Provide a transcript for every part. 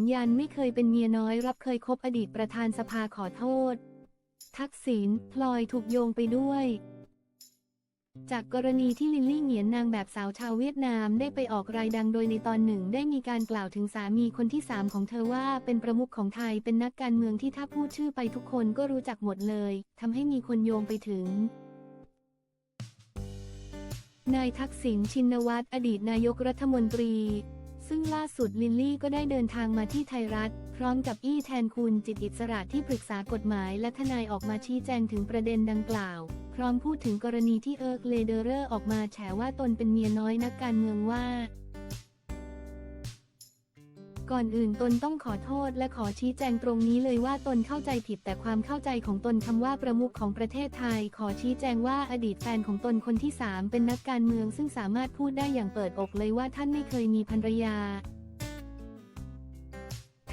นยันไม่เคยเป็นเมียน้อย รับเคยคบอดีตประธานสภาขอโทษ ทักษิณพลอยถูกโยงไปด้วย จากกรณีที่ลิลลี่เหงียนนางแบบสาวชาวเวียดนามได้ไปออกรายดังโดยในตอนหนึ่ง ได้มีการกล่าวถึงสามีคนที่สามของเธอว่าเป็นประมุขของไทยเป็นนักการเมืองที่ถ้าพูดชื่อไปทุกคนก็รู้จักหมดเลยทำให้มีคนโยงไปถึงนายทักษิณชินวัตรอดีตนายกรัฐมนตรี ซึ่งล่าสุดลินลี่ก็ได้เดินทางมาที่ไทยรัฐ พร้อมกับอี้แทนคุณจิตอิสระที่ปรึกษากฎหมายและทนายออกมาชี้แจงถึงประเด็นดังกล่าว พร้อมพูดถึงกรณีที่เอิร์กเลเดอร์ออกมาแฉว่าตนเป็นเมียน้อยนักการเมืองว่า ก่อนอื่นตนต้องขอโทษและขอชี้แจงตรงนี้เลยว่าตนเข้าใจผิดแต่ความเข้าใจของตนคำว่าประมุขของประเทศไทย ขอชี้แจงว่าอดีตแฟนของตนคนที่สามเป็นนักการเมือง ซึ่งสามารถพูดได้อย่างเปิดอกเลยว่าท่านไม่เคยมีภรรยา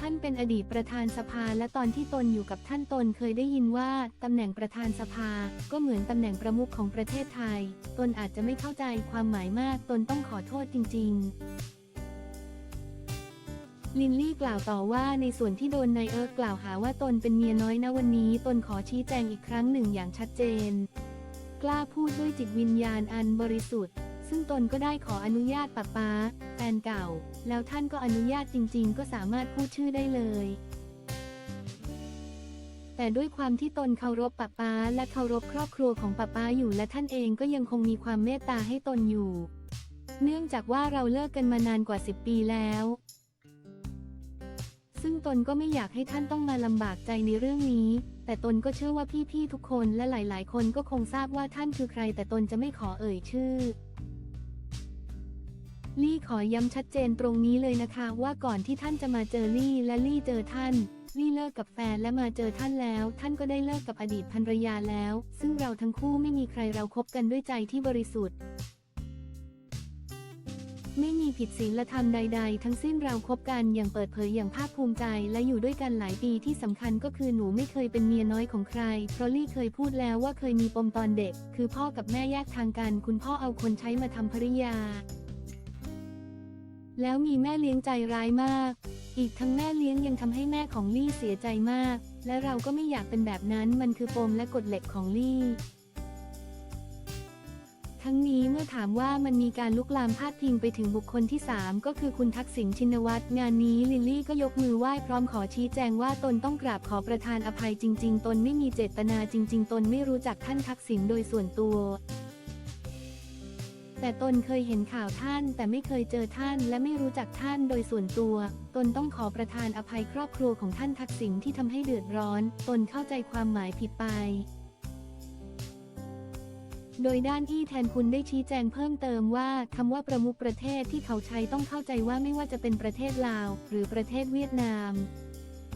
ท่านเป็นอดีตประธานสภาและตอนที่ตนอยู่กับท่านตนเคยได้ยินว่าตำแหน่งประธานสภา ก็เหมือนตำแหน่งประมุขของประเทศไทย ตนอาจจะไม่เข้าใจความหมายมากตนต้องขอโทษจริง ๆ ลินลี่กล่าวต่อว่าในส่วนที่โดนนายเอิร์กกล่าวหาว่าตนเป็นเมียน้อยนะวันนี้ ตนขอชี้แจงอีกครั้งหนึ่งอย่างชัดเจน กล้าพูดด้วยจิตวิญญาณอันบริสุทธิ์ ซึ่งตนก็ได้ขออนุญาตป้าป๊าแฟนเก่า แล้วท่านก็อนุญาตจริง ๆ ก็สามารถพูดชื่อได้เลย แต่ด้วยความที่ตนเคารพป้าป๊าและเคารพครอบครัวของป้าป๊าอยู่และท่านเองก็ยังคงมีความเมตตาให้ตนอยู่ เนื่องจากว่าเราเลิกกันมานานกว่า 10 ปีแล้ว ตนก็ไม่อยากให้ท่านต้องมาลำบากใจในเรื่องนี้ แต่ตนก็เชื่อว่าพี่ๆทุกคนและหลายๆ คนก็คงทราบว่าท่านคือใคร แต่ตนจะไม่ขอเอ่ยชื่อ ลี่ขอย้ำชัดเจนตรงนี้เลยนะคะ ว่าก่อนที่ท่านจะมาเจอลี่และลี่เจอท่านลี่เลิกกับแฟนและมาเจอท่านแล้ว ท่านก็ได้เลิกกับอดีตภรรยาแล้ว ซึ่งเราทั้งคู่ไม่มีใครเราคบกันด้วยใจที่บริสุทธิ์ ไม่มีผิดศีลธรรมใด ๆ ทั้งสิ้นเราคบกันอย่างเปิดเผยอย่างภาคภูมิใจ และอยู่ด้วยกันหลายปีที่สำคัญก็คือหนูไม่เคยเป็นเมียน้อยของใคร เพราะลี่เคยพูดแล้วว่าเคยมีปมตอนเด็ก คือพ่อกับแม่แยกทางกัน คุณพ่อเอาคนใช้มาทำภริยา แล้วมีแม่เลี้ยงใจร้ายมาก อีกทั้งแม่เลี้ยงยังทำให้แม่ของลี่เสียใจมาก และเราก็ไม่อยากเป็นแบบนั้นมันคือปมและกฎเหล็กของลี่ ทั้งนี้เมื่อถามว่ามันมีการลุกลามพาดพิงไปถึงบุคคลที่ 3 ก็คือคุณทักษิณชินวัตรงานนี้ลิลลี่ก็ยกมือไหว้พร้อมขอชี้แจงว่าตนต้องกราบขอประทานอภัยจริง ๆ ตนไม่มีเจตนาจริง ๆ ตนไม่รู้จักท่านทักษิณโดยส่วนตัวแต่ตนเคยเห็นข่าวท่าน แต่ไม่เคยเจอท่านและไม่รู้จักท่านโดยส่วนตัว ตนต้องขอประทานอภัยครอบครัวของท่านทักษิณที่ทำให้เดือดร้อน ตนเข้าใจความหมายผิดไป โดยด้านอี้แทนคุณได้ชี้แจงเพิ่มเติมว่าคำว่าประมุขประเทศที่เขาใช้ต้องเข้าใจว่าไม่ว่าจะเป็นประเทศลาว หรือประเทศเวียดนาม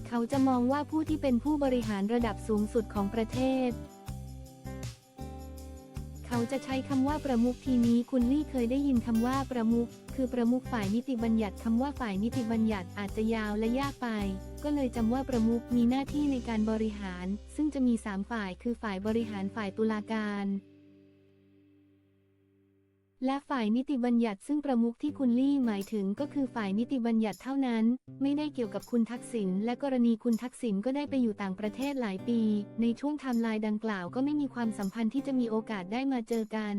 เขาจะมองว่าผู้ที่เป็นผู้บริหารระดับสูงสุดของประเทศ เขาจะใช้คำว่าประมุขทีนี้คุณลี่เคยได้ยินคำว่าประมุขคือประมุขฝ่ายนิติบัญญัติคำว่าฝ่ายนิติบัญญัติอาจจะยาวและยากไป ก็เลยจำว่าประมุขมีหน้าที่ในการบริหาร ซึ่งจะมีสามฝ่ายคือฝ่ายบริหารฝ่ายตุลาการ และฝ่ายนิติบัญญัติซึ่งประมุขที่คุณลี่หมายถึงก็คือฝ่ายนิติบัญญัติเท่านั้น ไม่ได้เกี่ยวกับคุณทักษิณและกรณีคุณทักษิณก็ได้ไปอยู่ต่างประเทศหลายปี ในช่วงไทม์ไลน์ดังกล่าวก็ไม่มีความสัมพันธ์ที่จะมีโอกาสได้มาเจอกัน